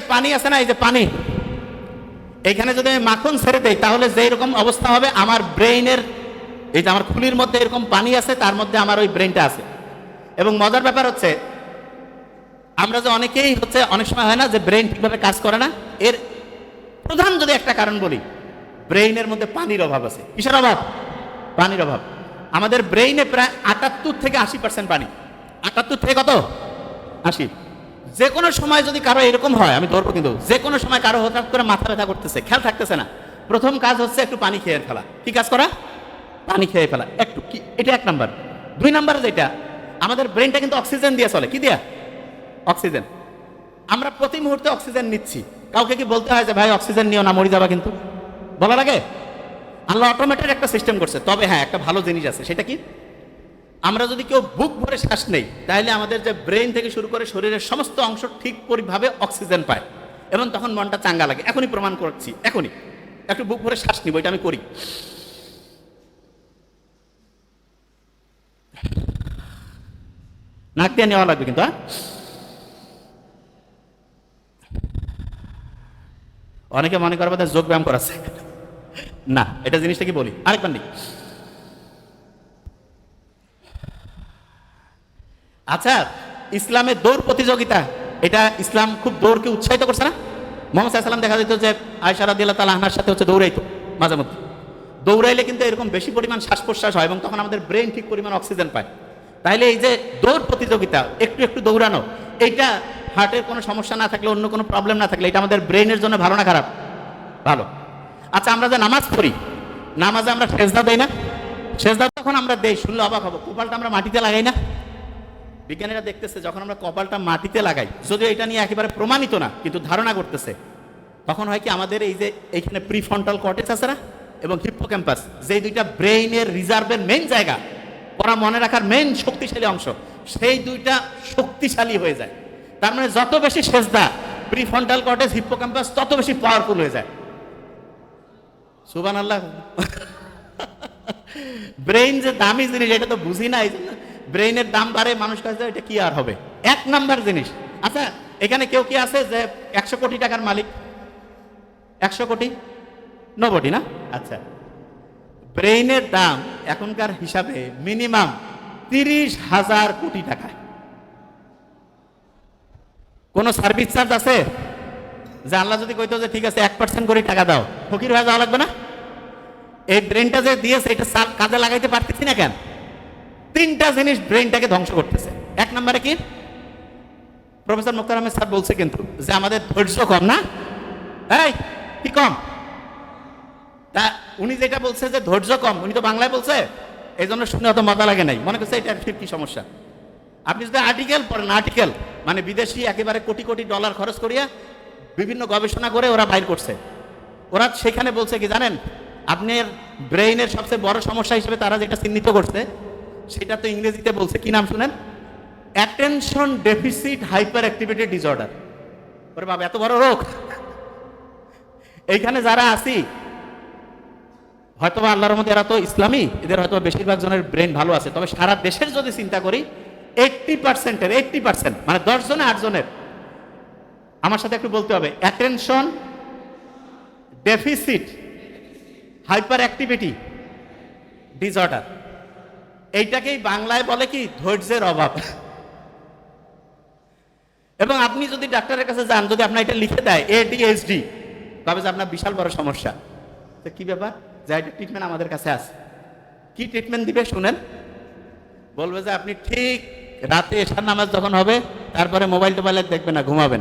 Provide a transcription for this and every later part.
পানি আছে না, এই যে পানি? এখানে যদি আমি মাখন ছেড়ে দেই, তাহলে যেই রকম অবস্থা হবে, আমার ব্রেইনের, এই যে আমার খুলির মধ্যে এরকম পানি আছে, তার মধ্যে আমার ওই ব্রেনটা আছে। এবং মজার ব্যাপার হচ্ছে, আমরা যে অনেকেই হচ্ছে, অনেক সময় হয় না যে ব্রেন ঠিকভাবে কাজ করে না। এর প্রধান যদি একটা কারণ বলি, ব্রেইনের মধ্যে পানির অভাব আছে। কিসের অভাব? পানির অভাব। আমাদের ব্রেইনে প্রায় আটাত্তর থেকে আশি পার্সেন্ট পানি। আটাত্তর থেকে কত? আশি। যে কোনো সময় যদি কারও এরকম হয়, আমি ধরবো কিন্তু, যে কোনো সময় কারও হঠাৎ করে মাথা ব্যথা করতেছে, খেয়াল থাকতেছে না। প্রথম কাজ হচ্ছে একটু পানি খেয়ে ফেলা। কি কাজ করা? পানি খেয়ে ফেলা। একটু, কি, এটা এক নাম্বার। দুই নাম্বার যেটা, আমাদের ব্রেনটা কিন্তু অক্সিজেন দিয়ে চলে। কি দিয়া? অক্সিজেন। আমরা প্রতি মুহূর্তে অক্সিজেন নিচ্ছি। কাউকে কি বলতে হয় যে, ভাই, অক্সিজেন নিও না, মরে যাবা কিন্তু? বলা লাগে আল্লাহ অটোমেটেড একটা সিস্টেম করছে। তবে হ্যাঁ একটা ভালো জিনিস আছে। সেটা কি? আমরা যদি কেউ বুক ভরে শ্বাস নেই, তাহলে আমাদের যে ব্রেন থেকে শুরু করে শরীরের সমস্ত অংশ ঠিক পরিভাবে অক্সিজেন পায় এবং তখন মনটা চাঙ্গা লাগে। এখনই প্রমাণ করছি, এখনই। একটু বুক ভরে শ্বাস নিব, এটা আমি করি। নাক দিয়ে নেওয়া লাগবে কিন্তু হ্যাঁ? অনেকে মনে করবে যোগ ব্যায়াম করাচ্ছে। না, এটা জিনিসটা কি বলি? আরেকবার নেই। আচ্ছা ইসলামের দৌড় প্রতিযোগিতা, এটা ইসলাম খুব দৌড়কে উৎসাহিত করছে না? মোহাম্মদ সাল্লাম দেখা যেত যে আয়সারা দিল্লা তালা আহনার সাথে হচ্ছে দৌড়াইতো, মাঝে মধ্যে। দৌড়াইলে কিন্তু এরকম বেশি পরিমাণ শ্বাস প্রশ্বাস হয় এবং তখন আমাদের ব্রেন ঠিক পরিমাণ অক্সিজেন পায়। তাহলে এই যে দৌড় প্রতিযোগিতা, একটু একটু দৌড়ানো, এইটা হার্টের কোনো সমস্যা না থাকলে, অন্য কোনো প্রবলেম না থাকলে, এটা আমাদের ব্রেনের জন্য ভালো না খারাপ? ভালো। আচ্ছা আমরা যে নামাজ পড়ি, নামাজে আমরা সেজদা দেই না? সেজদা তখন আমরা দেই, শুনলে অবাক হব, কপালটা আমরা মাটিতে লাগাই না? বিজ্ঞানীরা দেখতেছে, যখন আমরা কপালটা মাটিতে লাগাই, যদিও এটা নিয়ে একেবারে প্রমাণিত না, কিন্তু ধারণা করতেছে, তখন হয় কি আমাদের এই যে এইখানে প্রিফ্রন্টাল কর্টেক্স আছে না, এবং হিপ্পো ক্যাম্পাস যে দুইটা ব্রেইনের রিজার্ভের মেন জায়গা, ওরা মনে রাখার মেন শক্তিশালী অংশ, সেই দুইটা শক্তিশালী হয়ে যায়। তার মানে যত বেশি সেজদা প্রিফ্রন্টাল হিপ্পো ক্যাম্পাস তত বেশি পাওয়ারফুল হয়ে যায়। সুবান আল্লাহ ব্রেইন যে দামি জিনিস, এটা তো বুঝি না, এই জন্য ব্রেইনের দাম বাড়ে মানুষ কাছে এটা কি আর হবে? এক নাম্বার জিনিস। আচ্ছা এখানে কেউ কি আছে যে একশো কোটি টাকার মালিক? একশো কোটি? নবটি না? আচ্ছা। ব্রেইনের দাম এখনকার হিসাবে মিনিমাম তিরিশ হাজার কোটি টাকা কোনো সার্ভিস চার্জ আছে? যে আল্লাহ যদি কইতো যে ঠিক আছে, এক পার্সেন্ট করে টাকা দাও, ফকির হয়ে যাওয়া লাগবে না? এই ব্রেনটা যে দিয়েছে, এটা কাজে লাগাইতে পারতেছি না কেন? তিনটা জিনিস ব্রেনটাকে ধ্বংস করতেছে। এক নম্বরে কি? প্রফেসর মুক্তার আহমেদ স্যার বলছে কিন্তু যে আমাদের ধৈর্য কম না? এই, কি কম? তা উনি যেটা বলছে যে ধৈর্য কম, উনি তো বাংলায় বলছে এই জন্য শুনে অত মজা লাগে নাই। মনে করছে এটা কি সমস্যা? আপনি যদি আর্টিকেল পড়েন আর্টিকেল মানে বিদেশি একেবারে কোটি কোটি ডলার খরচ করিয়া বিভিন্ন গবেষণা করে ওরা বাইর করছে। ওরা সেখানে বলছে কি জানেন, আপনার ব্রেইনের সবচেয়ে বড় সমস্যা হিসেবে তারা যেটা চিহ্নিত করছে সেটা তো ইংরেজিতে বলছে, কি নাম শুনেন? Attention deficit hyperactivity disorder ওরে বাবা, এত বড় রোগ। এইখানে যারা আছি হয়তো আল্লাহর মধ্যে এরা তো ইসলামী, এদের হয়তো বেশিরভাগ জনের ব্রেন ভালো আছে। তবে সারা দেশের যদি চিন্তা করি এইটটি পার্সেন্টের এইটটি পার্সেন্ট মানে দশ জনে আট জনের, আমার সাথে একটু বলতে হবে। Attention deficit hyperactivity disorder এইটাকেই বাংলায় বলে কি, ধৈর্যের অভাব। এবং আপনি যদি ডাক্তারের কাছে যান, যদি আপনার এটা লিখে দেয় এডিএইচডি তবে যে আপনার বিশাল বড় সমস্যা। তো কি ব্যাপার? যে এটা ট্রিটমেন্ট আমাদের কাছে আছে। কি ট্রিটমেন্ট দিবে শুনেন? বলবে যে আপনি ঠিক রাতে এসার নামাজ যখন হবে, তারপরে মোবাইল টোবাইল দেখবেন না ঘুমাবেন।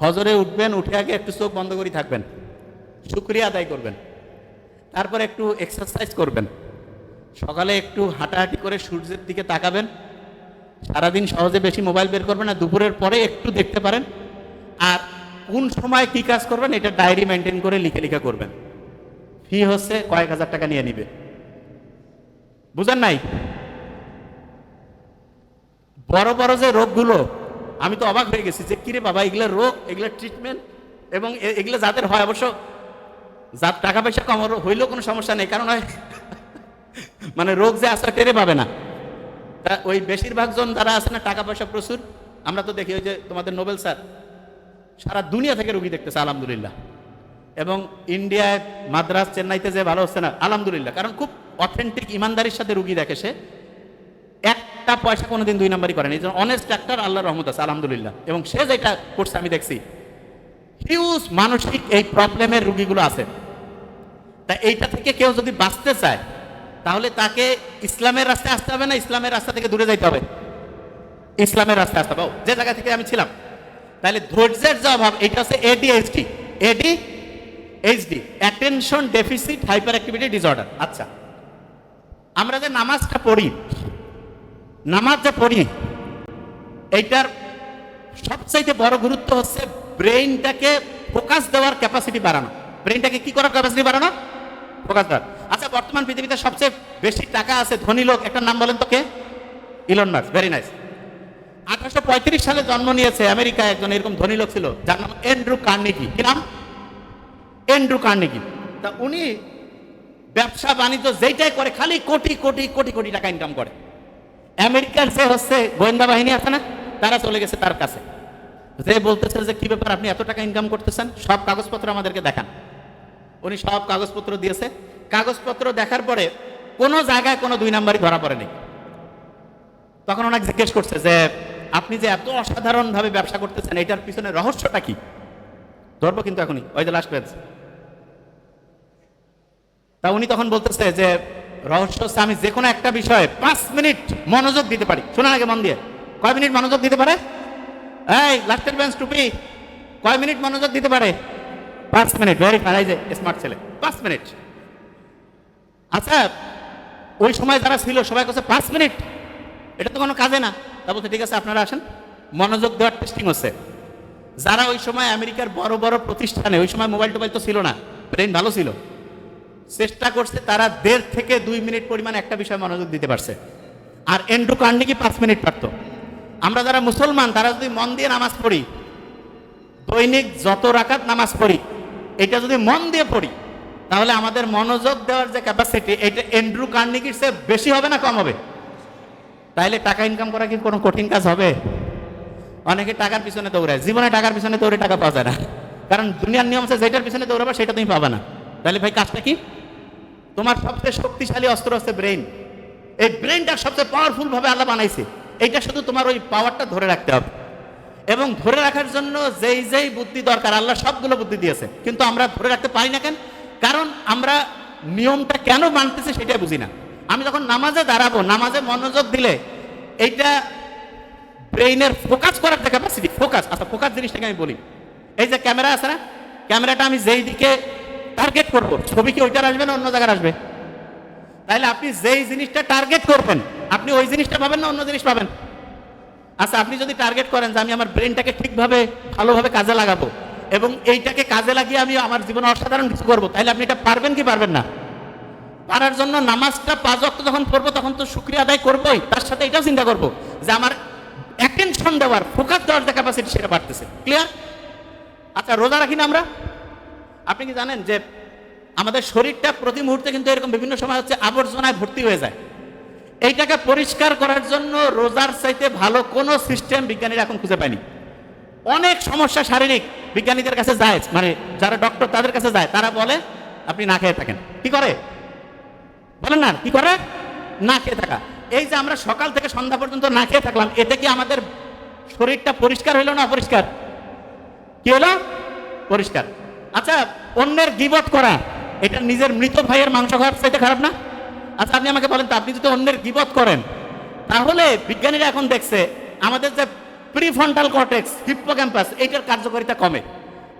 হজরে উঠবেন, উঠে আগে একটু চোখ বন্ধ করে থাকবেন। শুক্রিয়া আদায় করবেন। তারপরে একটু এক্সারসাইজ করবেন। সকালে একটু হাঁটাহাঁটি করে সূর্যের দিকে তাকাবেন। সারাদিন সহজে বেশি মোবাইল বের করবেন না, দুপুরের পরে একটু দেখতে পারেন। আর কোন সময় কি কাজ করবেন, এটা ডায়েরি মেনটেন করে লিখে লিখে করবেন। ফি হচ্ছে কয়েক হাজার টাকা নিয়ে নিবে। বুঝেন নাই? বড় বড় যে রোগগুলো, আমি তো অবাক হয়ে গেছি যে, কিরে বাবা, এগুলো রোগ, এগুলো ট্রিটমেন্ট এবং এগুলো যাদের হয় অবশ্য, যার টাকা পয়সা কম হইলেও কোনো সমস্যা নেই। কারণ হয় মানে রোগ যে আসলে টেরে পাবে না। তা ওই বেশিরভাগ জন যারা আছে না টাকা পয়সা প্রচুর, আমরা তো দেখি ওই যে তোমাদের নোবেল স্যার, সারা দুনিয়া থেকে রুগী দেখতেছে, আলহামদুলিল্লাহ। এবং ইন্ডিয়ায় মাদ্রাস চেন্নাইতে যে ভালো হচ্ছে না, আলহামদুলিল্লাহ। কারণ খুব অথেন্টিক ইমানদারির সাথে রুগী দেখে সে, একটা পয়সা কোনোদিন দুই নাম্বারই করেন। এই জন্য অনেস্ট ডাক্তার আল্লাহ রহমত আছে, আলহামদুলিল্লাহ। এবং সে যেটা করছে, আমি দেখছি হিউজ মানসিক এই প্রবলেমের রুগীগুলো আছে। তা এইটা থেকে কেউ যদি বাঁচতে চায় তাহলে তাকে ইসলামের রাস্তায় আসতে হবে না ইসলামের রাস্তা থেকে দূরে যাইতে হবে? ইসলামের রাস্তায় আসতে হবে। যে জায়গা থেকে আমি ছিলাম। তাহলে ধৈর্যের যে অভাব, এটা হচ্ছে ADHD AD HD attention deficit hyperactivity disorder আচ্ছা আমরা যে নামাজটা পড়ি, নামাজ যে পড়ি, এইটার সবচাইতে বড় গুরুত্ব হচ্ছে ব্রেইনটাকে ফোকাস দেওয়ার ক্যাপাসিটি বাড়ানো। ব্রেইনটাকে কি করার ক্যাপাসিটি বাড়ানো? ফোকাস দেওয়ার। আচ্ছা বর্তমান পৃথিবীতে সবচেয়ে বেশি টাকা আছে ধনী লোক একটা নাম বলেন তো কে? ইলন মার্কস ভেরি নাইস আঠারোশো পঁয়ত্রিশ সালে জন্ম নিয়েছে আমেরিকায় একজন এরকম ধনী লোক ছিল, যার নাম এন্ড্রু কার্নেগি কি নাম? এন্ড্রু কার্নেগি তা উনি ব্যবসা বাণিজ্য যেইটাই করে, খালি কোটি কোটি কোটি কোটি টাকা ইনকাম করে। আমেরিকার যে হচ্ছে গোয়েন্দা বাহিনী আছে না, তারা চলে গেছে তার কাছে। যে বলতেছে যে, কি ব্যাপার, আপনি এত টাকা ইনকাম করতেছেন? সব কাগজপত্র আমাদেরকে দেখান। উনি সব কাগজপত্র দিয়েছে। কাগজপত্র দেখার পরে কোনো জায়গায় কোনো দুই নাম্বারই ধরা পড়েনি। তখন ওনাকে জিজ্ঞেস করছে যে, আপনি যে এত অসাধারণভাবে ব্যবসা করতেছেন, এটার পিছনে রহস্যটা কি? ধরবো কিন্তু এখনই। ওই যে লাস্ট পেজ তা উনি তখন বলতেছে যে, রহস্য হচ্ছে আমি যে কোনো একটা বিষয়ে পাঁচ মিনিট মনোযোগ দিতে পারি। শোনা আগে মন দিয়ে। কয় মিনিট মনোযোগ দিতে পারে? এই লাস্টের বেঞ্চ টুপি। কয় মিনিট মনোযোগ দিতে পারে? পাঁচ মিনিট ভেরি ফাইন এই যে স্মার্ট ছেলে, পাঁচ মিনিট। আচ্ছা ওই সময় যারা ছিল, সবাই কাছে পাঁচ মিনিট। এটা তো কোনো কাজে না। তা বলছে, ঠিক আছে, আপনারা আসেন। মনোযোগ দেওয়ার টেস্টিং হচ্ছে। যারা ওই সময় আমেরিকার বড় বড় প্রতিষ্ঠানে, ওই সময় মোবাইল টোবাইল তো ছিল না ব্রেন ভালো ছিল। চেষ্টা করছে তারা দেড় থেকে দুই মিনিট পরিমাণ একটা বিষয়ে মনোযোগ দিতে পারছে। আর এন্ড্রু কার্নেগি পাঁচ মিনিট পারত। আমরা যারা মুসলমান, তারা যদি মন দিয়ে নামাজ পড়ি, দৈনিক যত রাকাত নামাজ পড়ি, এটা যদি মন দিয়ে পড়ি তাহলে আমাদের মনোযোগ দেওয়ার যে ক্যাপাসিটি এটা এন্ড্রু কার্নেগির চেয়ে বেশি হবে না কম হবে? তাইলে টাকা ইনকাম করা কি কোনো কঠিন কাজ হবে? অনেকে টাকার পিছনে দৌড়ায়। জীবনে টাকার পিছনে দৌড়ে টাকা পাওয়া যায় না। কারণ দুনিয়ার নিয়ম আছে যেটার পিছনে দৌড়াবে সেটা তুমি পাবে না। তাহলে ভাই কাজটা কি? তোমার সবচেয়ে শক্তিশালী অস্ত্র হচ্ছে ব্রেন এই ব্রেনটা সবচেয়ে পাওয়ারফুল ভাবে আল্লাহ বানাইছে। এইটা শুধু তোমার ওই পাওয়ারটা ধরে রাখতে হবে। এবং ধরে রাখার জন্য যেই যেই বুদ্ধি দরকার, আল্লাহ সবগুলো বুদ্ধি দিয়েছে। কিন্তু আমরা ধরে রাখতে পারি না কেন? কারণ আমরা নিয়মটা কেন মানতেছি সেটা বুঝি না। আমি যখন নামাজে দাঁড়াবো, নামাজে মনোযোগ দিলে এইটা ব্রেইনের ফোকাস করার যে ক্যাপাসিটি ফোকাস। আচ্ছা ফোকাস জিনিসটাকে আমি বলি। এই যে ক্যামেরা আছে না? ক্যামেরাটা আমি যেই দিকে টার্গেট করব ছবি কি ওইটার আসবে না অন্য জায়গায় আসবে? তাহলে আপনি যেই জিনিসটা টার্গেট করবেন, আপনি ওই জিনিসটা পাবেন না অন্য জিনিস পাবেন? আচ্ছা আপনি যদি টার্গেট করেন যে আমি আমার ব্রেনটাকে ঠিকভাবে, ভালোভাবে কাজে লাগাবো এবং এইটাকে কাজে লাগিয়ে আমি আমার জীবনে অসাধারণ কিছু করব। তাহলে আপনি এটা পারবেন কি পারবেন না? পারার জন্য নামাজটা পাঁচ অক্ট যখন পড়ব, তখন তো শুক্রিয়া আদায় করবোই। তার সাথে এটাও চিন্তা করব যে আমার অ্যাটেনশন দেওয়ার ফোকাস দেওয়ার যে ক্যাপাসিটি সেটা বাড়তেছে। ক্লিয়ার আচ্ছা রোজা রাখি না আমরা? আপনি কি জানেন যে আমাদের শরীরটা প্রতি মুহূর্তে কিন্তু এরকম বিভিন্ন সময় হচ্ছে আবর্জনায় ভর্তি হয়ে যায়। এইটাকে পরিষ্কার করার জন্য রোজার চাইতে ভালো কোনো সিস্টেম বিজ্ঞানীরা এখন খুঁজে পায়নি। অনেক সমস্যা শারীরিক। বিজ্ঞানীদের কাছে যায় মানে যারা ডক্টর তাদের কাছে যায়, তারা বলে, আপনি না খেয়ে থাকেন। কি করে? বলেন না, কি করে? না খেয়ে থাকা। এই যে আমরা সকাল থেকে সন্ধ্যা পর্যন্ত না খেয়ে থাকলাম, এতে কি আমাদের শরীরটা পরিষ্কার হইল না অপরিষ্কার? কি হলো পরিষ্কার। আচ্ছা অন্যের গিবত করা, এটা নিজের মৃত ভাইয়ের মাংস খাওয়ার চাইতে খারাপ না? আচ্ছা আপনি আমাকে বলেন তো, আপনি যদি অন্যের গিবত করেন, তাহলে বিজ্ঞানীরা এখন দেখছে, আমাদের যে প্রিফ্রন্টাল কর্টেক্স হিপ্পোক্যাম্পাস এইটার কার্যকারিতা কমে।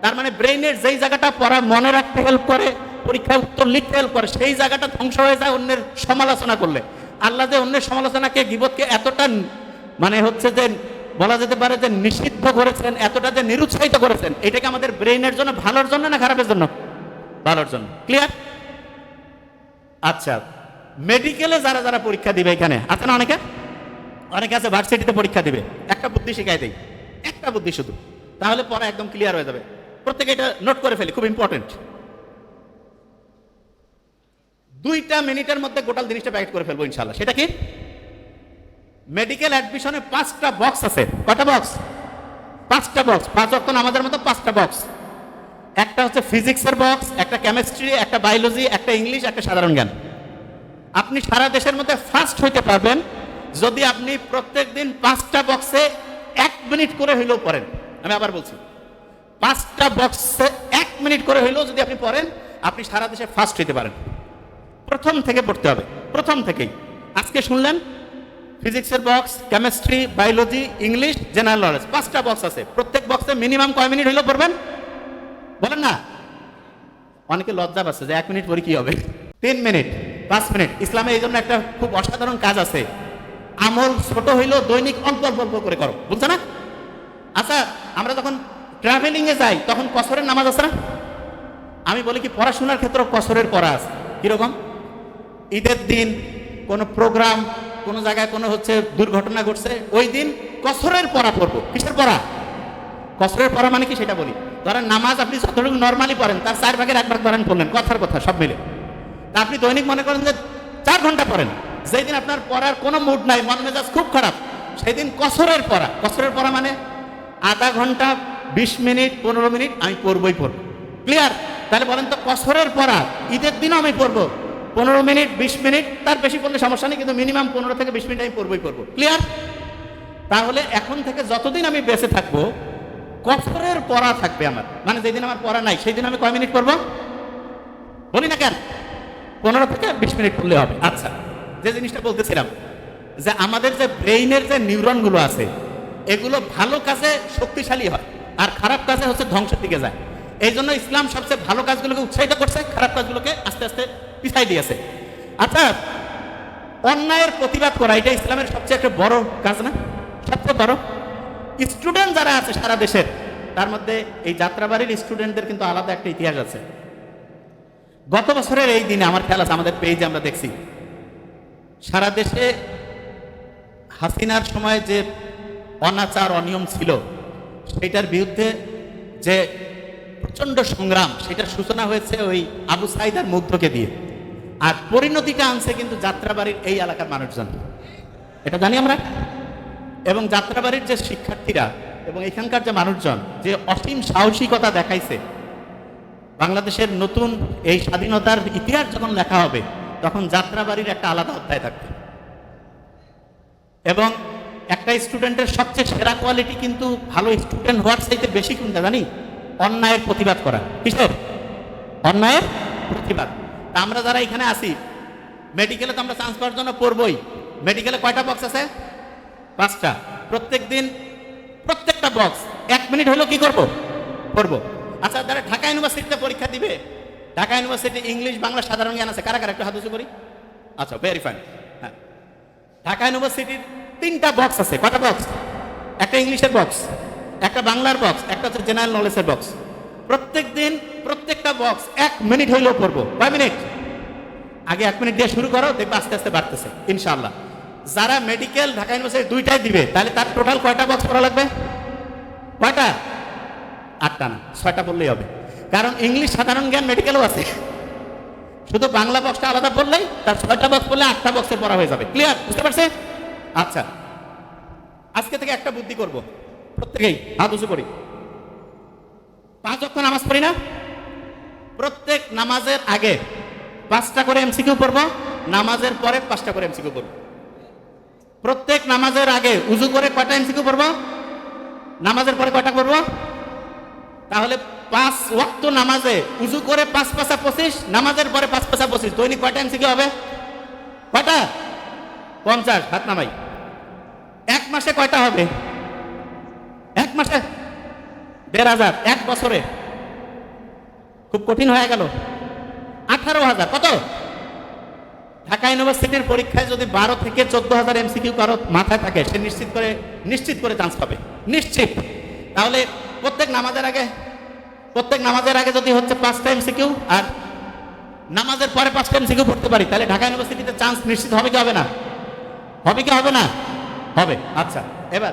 তার মানে ব্রেইনের যেই জায়গাটা পড়া মনে রাখতে হেল্প করে, পরীক্ষায় উত্তর লিখতে হেল্প করে, সেই জায়গাটা ধ্বংস হয়ে যায় অন্যের সমালোচনা করলে। আল্লাহ যে অন্যের সমালোচনাকে, গিবতকে এতটা মানে হচ্ছে যে, বলা যেতে পারে যে নিষিদ্ধ করেছেন, এতটা যে নিরুৎসাহিত করেছেন, এটাকে আমাদের ব্রেইনের জন্য ভালোর জন্য না খারাপের জন্য? ভালোর জন্য। ক্লিয়ার আচ্ছা। মেডিকেলে যারা যারা পরীক্ষা দিবে এখানে আছে না অনেকে? অনেকে আছে ভার্সিটিতে পরীক্ষা দিবে। একটা বুদ্ধি শিখাই দেই। একটা বুদ্ধি শুধু। তাহলে পরে একদম ক্লিয়ার হয়ে যাবে। প্রত্যেকে এটা নোট করে ফেলি, খুব ইম্পর্টেন্ট দুইটা মিনিটের মধ্যে গোটাল জিনিসটা প্যাকেট করে ফেলব ইনশাল্লাহ সেটা কি? মেডিকেল অ্যাডমিশনে পাঁচটা বক্স আছে। কটা বক্স পাঁচটা বক্স পাঁচ অক্ট আমাদের মতো পাঁচটা বক্স একটা হচ্ছে ফিজিক্সের বক্স একটা কেমিস্ট্রি একটা বায়োলজি একটা ইংলিশ একটা সাধারণ জ্ঞান। আপনি সারা দেশের মধ্যে ফার্স্ট হইতে পারবেন যদি আপনি প্রত্যেক দিন পাঁচটা বক্সে এক মিনিট করে হইলেও পড়েন। আমি আবার বলছি, পাঁচটা বক্সে এক মিনিট করে হইলেও যদি আপনি পড়েন, আপনি সারা দেশে ফার্স্ট হইতে পারেন। প্রথম থেকে পড়তে হবে, প্রথম থেকেই। আজকে শুনলেন? ফিজিক্সের box chemistry biology English general knowledge পাঁচটা বক্স আছে। প্রত্যেক বক্সে মিনিমাম কয় মিনিট হইলেও পড়বেন? বলেন না? অনেকে লজ্জা পাচ্ছে যে এক মিনিট পরে কি হবে? তিন মিনিট পাঁচ মিনিট ইসলামে এই জন্য একটা খুব অসাধারণ কাজ আছে। আমল ছোট হইলেও দৈনিক অল্প অল্প অল্প করে করো। বুঝছ না? আচ্ছা আমরা যখন ট্রাভেলিং এ যাই, তখন কসরের নামাজ আছে না? আমি বলি কি, পড়াশোনার ক্ষেত্রে কসরের পড়া আছে। কীরকম? ঈদের দিন কোনো প্রোগ্রাম কোনো জায়গায় কোনো হচ্ছে দুর্ঘটনা ঘটছে, ওই দিন কসরের পড়া পড়ব। কিসের পড়া? কসরের পড়া মানে কি সেটা বলি। ধরেন নামাজ আপনি যতটুকু নর্মালি পড়েন, তার চার ভাগের এক ভাগ ধরেন পড়লেন কথার কথা, সব মিলে। তা আপনি দৈনিক মনে করেন যে চার ঘণ্টা পড়েন। যেই দিন আপনার পড়ার কোনো মুড নাই, মন মেজাজ খুব খারাপ সেই দিন কসরের পড়া। কসরের পড়া মানে আধা ঘণ্টা, বিশ মিনিট, পনেরো মিনিট আমি পড়বই পড়ব। ক্লিয়ার তাহলে বলেন তো কসরের পড়া, ঈদের দিনও আমি পড়ব। পনেরো মিনিট, বিশ মিনিট, তার বেশি পড়লে সমস্যা নেই, কিন্তু মিনিমাম পনেরো থেকে বিশ মিনিট আমি পড়বই পড়ব। ক্লিয়ার তাহলে এখন থেকে যতদিন আমি বেঁচে থাকব, কসরের পড়া থাকবে আমার। মানে যেদিন আমার পড়া নাই সেই দিন আমি কয় মিনিট পড়ব? বলি না কেন? পনেরো থেকে বিশ মিনিট পড়লে হবে। আচ্ছা। যে জিনিসটা বলতেছিলাম, যে আমাদের যে ব্রেইনের যে নিউরনগুলো আছে, এগুলো ভালো কাজে শক্তিশালী হয়, আর খারাপ কাজে হচ্ছে ধ্বংসের দিকে যায়। এই জন্য ইসলাম সবচেয়ে ভালো কাজগুলোকে উৎসাহিত করছে, খারাপ কাজগুলোকে আস্তে আস্তে পিছাই দিয়েছে। আচ্ছা অন্যায়ের প্রতিবাদ করা, এটা ইসলামের সবচেয়ে একটা বড় কাজ না? সবচেয়ে বড়। স্টুডেন্ট যারা আছে সারা দেশের, তার মধ্যে এই যাত্রাবাড়ির স্টুডেন্টদের কিন্তু আলাদা একটা ইতিহাস আছে। গত বছরের এই দিনে, আমার খেয়াল আছে, আমাদের পেজে আমরা দেখছি সারা দেশে হাসিনার সময় যে অনাচার, অনিয়ম ছিল সেটার বিরুদ্ধে যে প্রচণ্ড সংগ্রাম, সেটার সূচনা হয়েছে ওই আবু সাইদার মুগ্ধকে দিয়ে। আর পরিণতিটা আনছে কিন্তু যাত্রাবাড়ির এই এলাকার মানুষজন। এটা জানি আমরা? এবং যাত্রাবাড়ির যে শিক্ষার্থীরা এবং এখানকার যে মানুষজন, যে অসীম সাহসিকতা দেখাইছে, বাংলাদেশের নতুন এই স্বাধীনতার ইতিহাস যখন লেখা হবে তখন যাত্রাবাড়ির একটা আলাদা অধ্যায় থাকবে এবং একটা স্টুডেন্টের সবচেয়ে সেরা কোয়ালিটি কিন্তু ভালো স্টুডেন্ট হওয়ার চাইতে বেশি কোনটা জানি? অন্যায়ের প্রতিবাদ করা। কিসের? অন্যায়ের প্রতিবাদ। তা আমরা যারা এখানে আসি মেডিকেলে তো আমরা চান্স পাওয়ার জন্য পড়বই। মেডিকেলে কয়টা বক্স আছে? পাঁচটা। প্রত্যেক দিন প্রত্যেকটা বক্স এক মিনিট হলেও কি করব? করব আচ্ছা যারা ঢাকা ইউনিভার্সিটিতে পরীক্ষা দিবে? ঢাকা ইউনিভার্সিটি ইংলিশ, বাংলা সাধারণ জ্ঞান আছে। কারা কারা? একটু হাত উঁচু করি। আচ্ছা ভেরি ফাইন হ্যাঁ। ঢাকা ইউনিভার্সিটির তিনটা বক্স আছে। কটা বক্স একটা ইংলিশের বক্স একটা বাংলার বক্স একটা হচ্ছে জেনারেল নলেজের বক্স প্রত্যেক দিন প্রত্যেকটা বক্স এক মিনিট হইলেও পড়ব। কয় মিনিট আগে এক মিনিট দিয়ে শুরু করো, দেখবে আস্তে আস্তে বাড়তেছে ইনশাল্লাহ যারা মেডিকেল ঢাকা ইউনিভার্সিটি দুইটাই দিবে, তাহলে তার টোটাল কয়টা বক্স পড়া লাগবে? কয়টা? আটটা না, ছয়টা পড়লেই হবে। কারণ ইংলিশ সাধারণ জ্ঞান মেডিকেলও আছে। শুধু বাংলা বক্সটা আলাদা পড়লেই তার ছয়টা বক্স পড়লে আটটা বক্সের পড়া হয়ে যাবে। ক্লিয়ার বুঝতে পারছে? আচ্ছা। আজকে থেকে একটা বুদ্ধি করব। প্রত্যেকেই হাত উঁচু করি। পাঁচ অক্ষ নামাজ পড়ি না? প্রত্যেক নামাজের আগে পাঁচটা করে এমসিকিউ পড়ব, নামাজের পরে পাঁচটা করে এমসিকিউ পড়ব। প্রত্যেক নামাজের আগে উজু করে কয়টা এমসিকিউ পড়ব? নামাজের পরে কয়টা পড়ব? তাহলে পাঁচ ওয়াক্ত নামাজে উজু করে পাঁচ পাঁচা পঁচিশ, নামাজের পরে পাঁচ পাঁচা পঁচিশ। দৈনিক কয়টা এমসিকিউ হবে? কয়টা? পঞ্চাশ। হাত নামাই। এক মাসে কয়টা হবে? এক মাসে? দেড় হাজার। এক বছরে। খুব কঠিন হয়ে গেল। আঠারো হাজার। কত? ঢাকা ইউনিভার্সিটির পরীক্ষায় যদি বারো থেকে চোদ্দ হাজার এমসিকিউ কারও মাথায় থাকে, সে নিশ্চিত করে নিশ্চিত করে চান্স পাবে। নিশ্চিত। তাহলে প্রত্যেক নামাজের আগে, প্রত্যেক নামাজের আগে যদি হচ্ছে পাঁচ টাইম সিকিউ আর নামাজের পরে পাঁচ টাইম সিকিউ পড়তে পারি, তাহলে ঢাকা ইউনিভার্সিটিতে চান্স নিশ্চিত হবে কি হবে না? হবে কি হবে না? হবে। আচ্ছা এবার